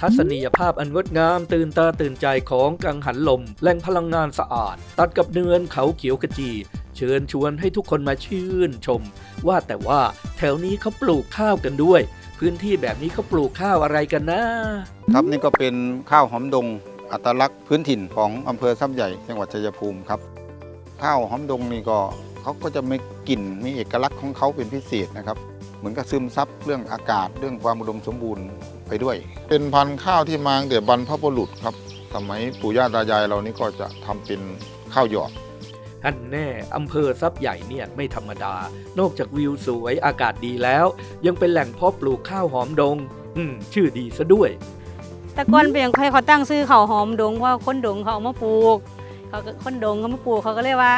ทัศนียภาพอันงดงาม ตื่นตาตื่นใจของกังหันลม แหล่งพลังงานสะอาด ตัดกับเนินเขาเขียวขจี เชิญชวนให้ทุกคนมาชื่นชม ว่าแต่ว่าแถวนี้เขาปลูกข้าวกันด้วย พื้นที่แบบนี้เขาปลูกข้าวอะไรกันนะครับนี่ก็เป็นข้าวหอมดง อัตลักษณ์พื้นถิ่นของอำเภอซ้ำใหญ่จังหวัดชัยภูมิครับ ข้าวหอมดงนี่ก็เขาก็จะมีกลิ่นมีเอกลักษณ์ของเขาเป็นพิเศษนะครับ เหมือนกับซึมซับเรื่องอากาศเรื่องความอุดมสมบูรณ์ ไปด้วย เป็นพันธุ์ข้าวที่มาตั้งแต่บรรพบุรุษครับ สมัยปู่ย่าตายายเรานี่ก็จะทำเป็นข้าวหยอดท่านแน่อำเภอทรัพย์ใหญ่เนี่ยไม่ธรรมดา นอกจากวิวสวยอากาศดีแล้ว ยังเป็นแหล่งเพาะปลูกข้าวหอมดง อืมชื่อดีซะด้วย แต่ก่อนเพียงใครเขาตั้งซื้อข้าวหอมดงเพราะว่าคนดงเขาเอามาปลูกเขาก็คนดงเขามาปลูกเขาก็เรียกว่า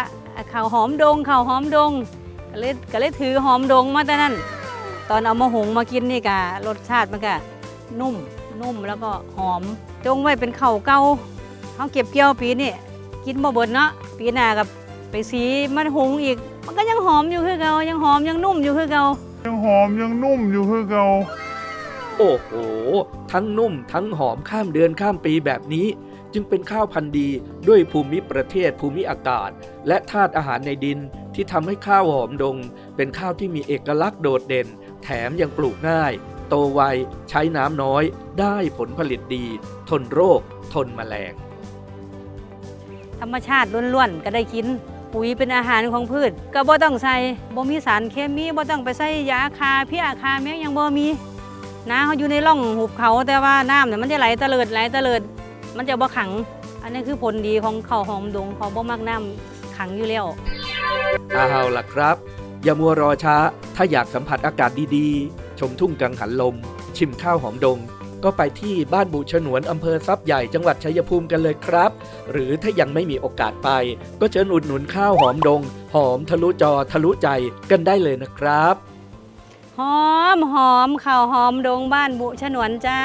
ข้าวหอมดงข้าวหอมดงก็เลยก็เลยถือหอมดงมาแต่นั้น ตอนเอามาหุงมากินนี่กะรสชาติมันก็ นุ่มนุ่มแล้วก็หอมจงไว้เป็นข้าวเก่าเขาเก็บเกี่ยวปีนี่กินบ่เบิดเนาะปีหน้ากับไปสีมันหุงอีก มันก็ยังหอมอยู่คือเก่ายังหอมยังนุ่มอยู่คือเก่ายังหอมยังนุ่มอยู่คือเก่าโอ้โห ทั้งนุ่มทั้งหอมข้ามเดือนข้ามปีแบบนี้ จึงเป็นข้าวพันธุ์ดีด้วยภูมิประเทศภูมิอากาศ และธาตุอาหารในดินที่ทำให้ข้าวหอมดง เป็นข้าวที่มีเอกลักษณ์โดดเด่น แถมยังปลูกง่าย โตไว ใช้น้ำน้อย ได้ผลผลิตดี ทนโรค ทนแมลง ธรรมชาติล้วนๆ ก็ได้กิน ปุ๋ยเป็นอาหารของพืช ก็บ่ต้องใส่บ่มีสารเคมีบ่ต้องไปใส่ยาคาเพี้ยคาแมงยังบ่มีน้าเขาอยู่ในร่องหุบเขาแต่ว่าน้ำเนี่ยมันจะไหลเตลิดไหลเตลิด มันจะบ่ขัง อันนี้คือผลดีของข้าวหอมดงเขาบ่มักน้ำขังอยู่แล้วเอาล่ะครับ อย่ามัวรอช้า ถ้าอยากสัมผัสอากาศดีๆ ชมทุ่งกังหันลม ชิมข้าวหอมดง ก็ไปที่บ้านบุฉนวนอำเภอทรัพย์ใหญ่จังหวัดชัยภูมิกันเลยครับ หรือถ้ายังไม่มีโอกาสไป ก็เชิญอุดหนุนข้าวหอมดง หอมทะลุจอทะลุใจกันได้เลยนะครับหอมหอมข้าวหอมดงบ้านบุฉนวนจ้า